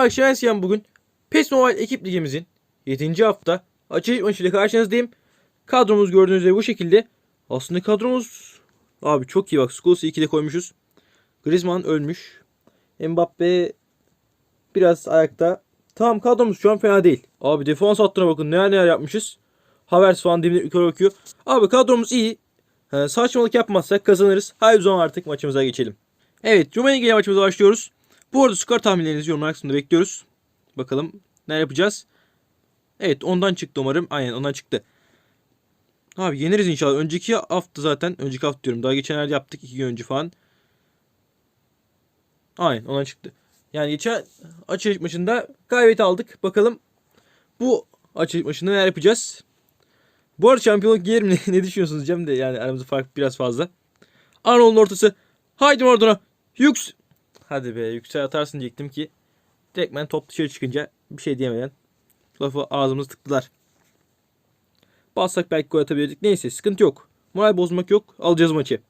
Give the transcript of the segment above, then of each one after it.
Merhaba arkadaşlar bugün PES Mobile ekip ligimizin 7. hafta açılış maçıyla karşınızdayım. Kadromuz gördüğünüz gibi bu şekilde. Aslında kadromuz abi çok iyi bak. Scholes'u 2'de koymuşuz. Griezmann ölmüş. Mbappe biraz ayakta. Tamam kadromuz şu an fena değil. Abi defans hattına bakın neler neler yapmışız. Havertz falan dibine yukarı bakıyor. Abi kadromuz iyi. Ee, saçmalık yapmazsak kazanırız. Haydi zaman artık maçımıza geçelim. Evet Rumenya ile maçımıza başlıyoruz. Bu arada skor tahminlerinizi yorumlar kısmında bekliyoruz. Bakalım ne yapacağız. Evet ondan çıktı umarım. Aynen ondan çıktı. Abi yeneriz inşallah. Önceki hafta zaten. Önceki hafta diyorum. Daha geçenlerde yaptık. iki gün önce falan. Aynen ondan çıktı. Yani geçen açılış maçında galibiyet aldık. Bakalım bu açılış maçında neler yapacağız. Bu arada şampiyonluk gelir mi? ne düşünüyorsunuz Cem de yani aramızda fark biraz fazla. Arnold'un ortası. Haydi Mardona. Yüks. Hadi be yüksel atarsın diyecektim ki. Direktmen top dışarı çıkınca bir şey diyemeden lafı ağzımıza tıktılar. Bassak belki gol atabilirdik. Neyse sıkıntı yok. Moral bozmak yok. Alacağız maçı.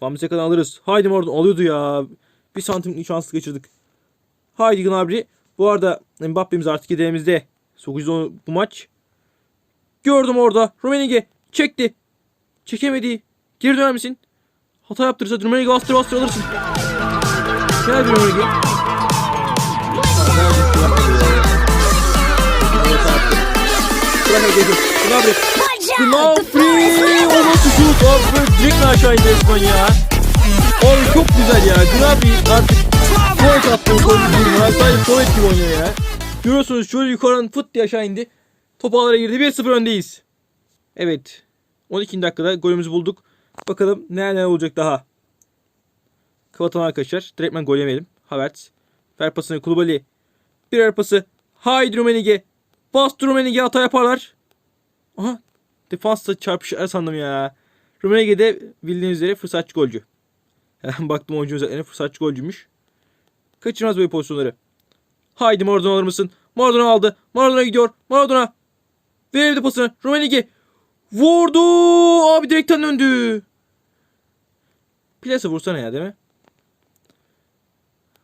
Van Bissakan'ı alırız. Haydi Mardon alıyordu ya. Bir santim şanslı kaçırdık. Haydi Gnabry. Bu arada Mbappe'miz artık yedeğimizde. Sokacağız onu bu maç. Gördüm orada. Rumenige çekti. Çekemedi. Geri döner misin? Hata yaptırırsa Rumenige bastır bastır alırsın. Gel bir Rumenige. Gnabry. Direkt aşağı indi resmen ya. Abi çok güzel ya. Gnabry artık Forvet attı. Gol değil. Sadece forvet gibi oynuyor ya. Görüyorsunuz şöyle yukarıdan fıt diye aşağı indi. Top ağlara girdi. 1-0 öndeyiz. Evet. 12. dakikada golümüzü bulduk. Bakalım neler neler olacak daha. Kapatalım arkadaşlar. Direktmen gol yemeyelim. Havertz. Ver pasını Kulubali. Bir er pası. Haydi Rumenige. Bastı Rumenige hata yaparlar. Aha. Defansla çarpışır sandım ya. Rumenige de bildiğiniz üzere fırsatçı golcü. Baktım oyuncu özelliklerine fırsatçı golcüymüş. Kaçırmaz böyle pozisyonları. Haydi Maradona alır mısın? Maradona aldı. Maradona gidiyor. Maradona. Verildi pasını. Rumenigi. Vurdu. Abi direkten döndü. Plase vursana ya değil mi?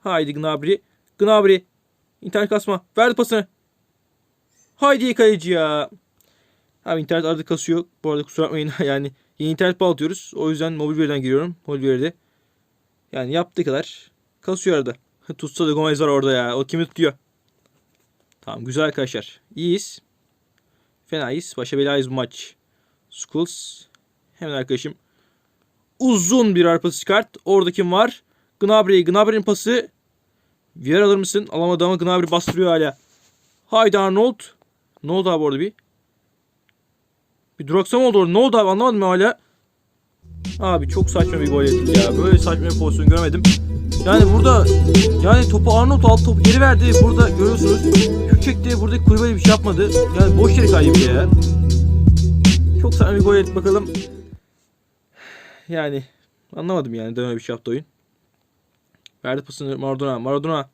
Haydi Gnabry. Gnabry. İnternet kasma. Verdi pasını. Haydi kaleci ya. Abi internet arada kasıyor. Bu arada kusura bakmayın. yani yeni internet bağlatıyoruz. O yüzden mobil veriden giriyorum. Mobil veride. Yani yaptığı kadar kasıyor arada. Tutsa da Gomez var orada ya. O kimi tutuyor? Tamam güzel arkadaşlar. İyiyiz. Fenayız. Başa belayız bu maç. Schools. Hemen arkadaşım. Uzun bir arpa kart. Orada kim var? Gnabry. Gnabry'nin pası. Vier alır mısın? Alamadı ama Gnabry bastırıyor hala. Haydi Arnold. Ne oldu abi orada bir? Bir duraksama oldu orada. Ne oldu abi anlamadım hala. Abi çok saçma bir gol yedik ya. Böyle saçma bir pozisyon görmedim. Yani burada yani topu Arnold aldı topu geri verdi. Burada görüyorsunuz. Şu çekti. Buradaki kulübe bir şey yapmadı. Yani boş yere bir ya. Çok saçma bir gol yedik bakalım. Yani anlamadım yani dönme bir şey yaptı oyun. Verdi pasını Maradona. Maradona.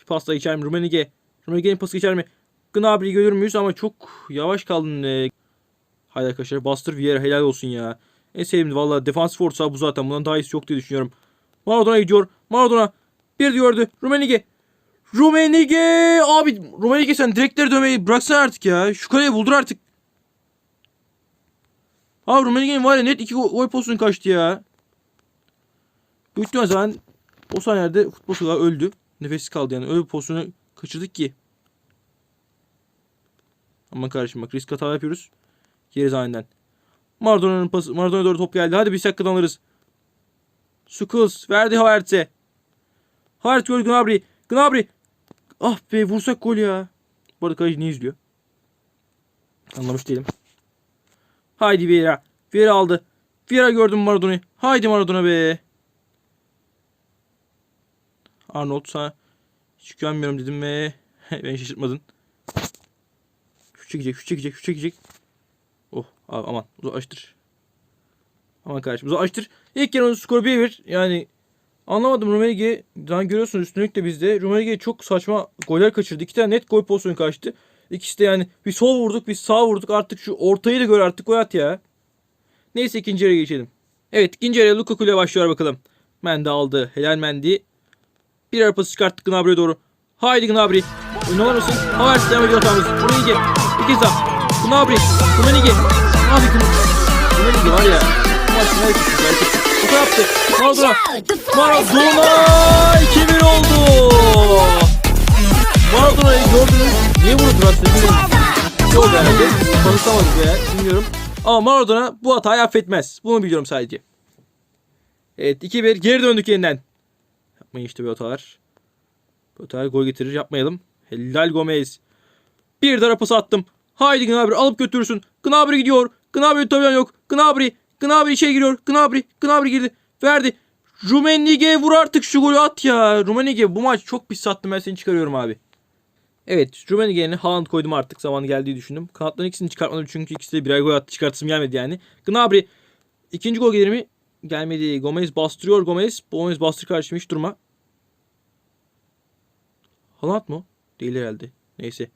Bir pasta geçer mi? Rumenige. Rumenige'nin pası geçer mi? Gnabry'i görür müyüz ama çok yavaş kaldın. Ee. Haydi arkadaşlar bastır Vieira helal olsun ya. En sevdiğim valla defans forsa bu zaten. Bundan daha iyisi yok diye düşünüyorum. Maradona gidiyor. Maradona bir gördü. Rumenige. Rumenige. Abi Rumenige sen direkleri dövmeyi bıraksana artık ya. Şu kaleyi buldur artık. Abi Rumenige'nin var ya net iki gol pozisyonu kaçtı ya. Büyük zaten o saniyede futbol sokak öldü. Nefessiz kaldı yani. Öyle bir pozisyonu kaçırdık ki. Aman kardeşim bak risk hata yapıyoruz. Geri aniden. Maradona'nın pası. Maradona'ya doğru top geldi. Hadi bir dakikadan alırız. Skulls verdi Havertz'e. Havertz gol Gnabry. Gnabry. Ah be vursak gol ya. Bu arada kaleci ne izliyor? Anlamış değilim. Haydi Vieira. Vieira aldı. Vieira gördüm Maradona'yı. Haydi Maradona be. Arnold sana hiç güvenmiyorum dedim ve beni şaşırtmadın. Şu çekecek, şu çekecek, şu çekecek. Oh abi aman uzaklaştır. Aman kardeşim uzaklaştır. İlk yarının skoru 1-1. Yani anlamadım Rumenige. Daha görüyorsunuz üstünlük de bizde. Rumenige çok saçma goller kaçırdı. İki tane net gol pozisyonu kaçtı. İkisi de yani bir sol vurduk bir sağ vurduk. Artık şu ortayı da gör artık gol at ya. Neyse ikinci yarıya geçelim. Evet ikinci yarıya Lukaku ile başlıyor bakalım. Mendy aldı. Helal Mendy. Bir arpası çıkarttık Gnabry'e doğru. Haydi Gnabry. Oyun alır mısın? Havertz devam ediyor hatamız. Rummenigge. Bir kez daha. Gnabry. Rummenigge. Abi Rummenigge var ya. Bu maç ne yapıyorsun? Oka yaptı. Maradona. Maradona 2-1 oldu. Maradona'yı gördünüz. Niye aslında bilmiyorum. Yok herhalde. Tanıtamadık veya bilmiyorum. Ama Maradona bu hatayı affetmez. Bunu biliyorum sadece. Evet 2-1 geri döndük yeniden. Yapmayın işte bu hatalar. Bu hatalar gol getirir yapmayalım. Helal Gomez. Bir daha pas attım. Haydi Gnabry alıp götürürsün. Gnabry gidiyor. Gnabry tabiyan yok. Gnabry. Gnabry içeri giriyor. Gnabry. Gnabry girdi. Verdi. Rummenigge vur artık şu golü at ya. Rummenigge bu maç çok pis sattım ben seni çıkarıyorum abi. Evet Rummenigge yerine Haaland koydum artık zamanı geldiği düşündüm. Kanatların ikisini çıkartmadım çünkü ikisi de birer gol attı çıkartısım gelmedi yani. Gnabry ikinci gol gelir mi? Gelmedi. Gomez bastırıyor Gomez. Gomez bastır karşım hiç durma. Haaland mı? Değil herhalde. Neyse.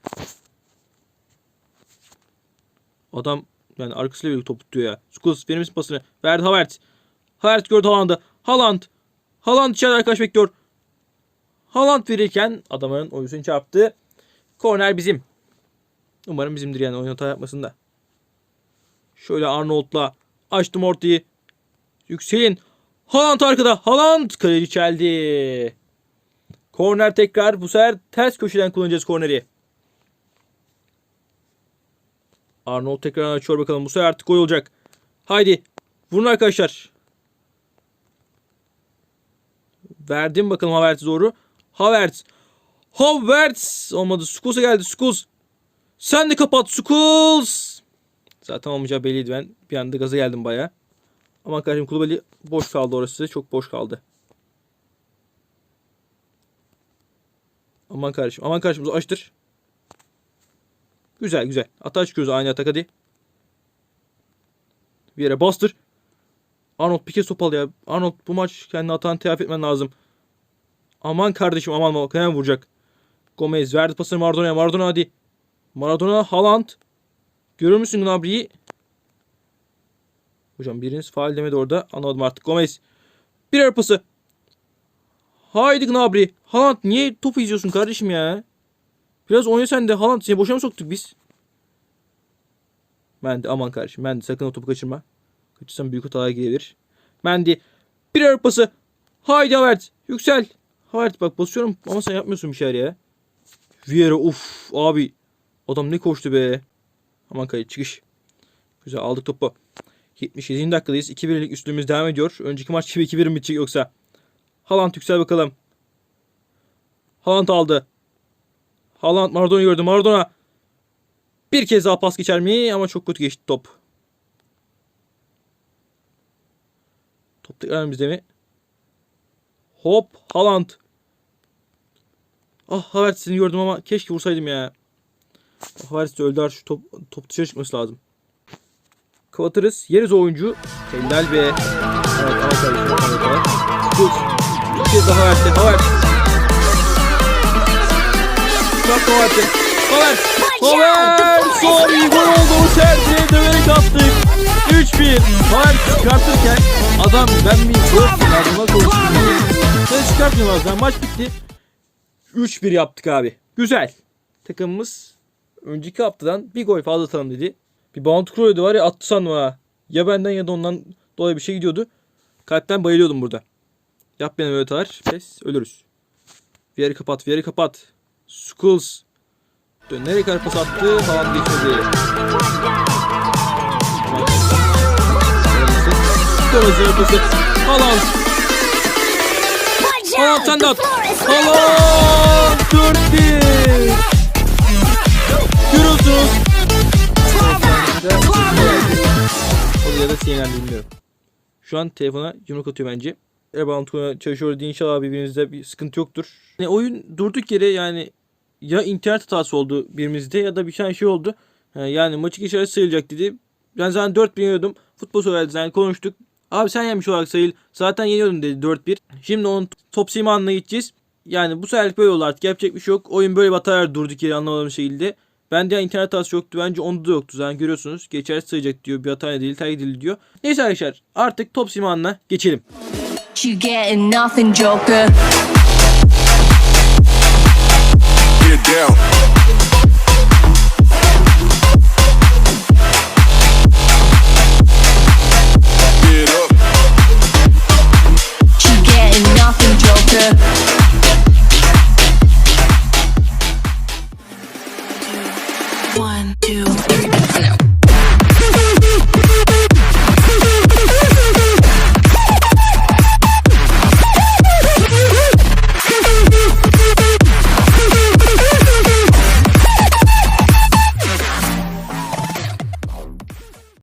Adam yani arkasıyla birlikte topu tutuyor ya. Skulls verir misin pasını? Verdi Havertz. Havertz gördü Haaland'ı. Haaland. Haaland içeride arkadaş bekliyor. Haaland verirken adamın oyuncusunu çarptı. Korner bizim. Umarım bizimdir yani oyun hata yapmasın da. Şöyle Arnold'la açtım ortayı. Yükselin. Haaland arkada. Haaland kaleci çeldi. Korner tekrar. Bu sefer ters köşeden kullanacağız korneri. Arnold tekrar açıyor bakalım. Bu sefer artık gol olacak. Haydi. Vurun arkadaşlar. Verdim bakalım Havertz'e doğru. Havertz. Havertz. Olmadı. Skuls'a geldi. Skuls. Sen de kapat Skuls. Zaten olmayacağı belliydi ben. Bir anda gaza geldim baya. Ama kardeşim Kulübeli boş kaldı orası. Çok boş kaldı. Aman kardeşim. Aman kardeşim açtır. Güzel güzel. Ata çıkıyoruz aynı atak hadi. Bir yere bastır. Arnold bir kez top al ya. Arnold bu maç kendi hatanı telafi etmen lazım. Aman kardeşim aman aman. Hemen vuracak. Gomez verdi pasını Maradona'ya. Maradona hadi. Maradona Haaland. Görür müsün Gnabry'i? Hocam biriniz faal demedi orada. Anladım artık. Gomez. Birer pası. Haydi Gnabry. Haaland niye topu izliyorsun kardeşim ya? Biraz oyna sen de. Haaland seni boşa mı soktuk biz? Mendy aman kardeşim. Mendy sakın o topu kaçırma. Kaçırsan büyük hatalar gelebilir. Mendy. Birer pası. Haydi Havertz. Yüksel. Havertz bak basıyorum ama sen yapmıyorsun bir şeyler ya. Vieira uf abi. Adam ne koştu be. Aman kayıt çıkış. Güzel aldık topu. 77. dakikadayız. 2-1'lik üstümüz devam ediyor. Önceki maç gibi 2-1 mi bitecek yoksa? Haaland yüksel bakalım. Haaland aldı. Haaland Maradona gördü. Maradona. Bir kez daha pas geçer mi? Ama çok kötü geçti top. Top tekrar bizde mi? Hop Haaland. Ah Havertz seni gördüm ama keşke vursaydım ya. Havertz öldü şu top, top dışarı çıkması lazım. Kapatırız. Yeriz oyuncu. Helal be. Evet evet. Dur. Bir kez daha Havertz'e. Havertz. Bırak Havertz'e. Havertz. Havertz. Son iyi gol oldu. Serdiye döverek attık. 3-1. Havertz çıkartırken adam ben bir gol adama konuştum. Sen çıkartmıyor bazen. Maç bitti. 3-1 yaptık abi. Güzel. Takımımız önceki haftadan bir gol fazla atalım dedi. Bir bounty croydu var ya attı sandım. Ya benden ya da ondan dolayı bir şey gidiyordu. Kalpten bayılıyordum burada. Yap benim öyle hatalar. Pes ölürüz. Bir kapat, bir kapat. Skulls. Dön nereye kadar pas attı falan geçmedi. Gomez'in pası. Haaland. Haaland sen de at. Haaland 4-1. Da sinirlendi bilmiyorum. Şu an telefona yumruk atıyor bence. Rebound çalışıyor diye inşallah birbirinizde bir sıkıntı yoktur. Yani oyun durduk yere yani ya internet hatası oldu birimizde ya da bir tane şey oldu. Ha, Yani maçı geçerli sayılacak dedi. Ben zaten 4 yeniyordum. Futbol söyledi yani konuştuk. Abi sen yenmiş olarak sayıl. Zaten yeniyordun dedi 4-1. Şimdi onun top simanına gideceğiz. Yani bu seferlik böyle oldu artık. Yapacak bir şey yok. Oyun böyle batarak durduk yere anlamadığım şekilde. Bende ya internet hatası yoktu. Bence onda da yoktu. Zaten görüyorsunuz. Geçerli sayacak diyor. Bir hata değil. Terk edildi diyor. Neyse arkadaşlar. Artık top simanına geçelim. You nothing, Joker. down. One, two.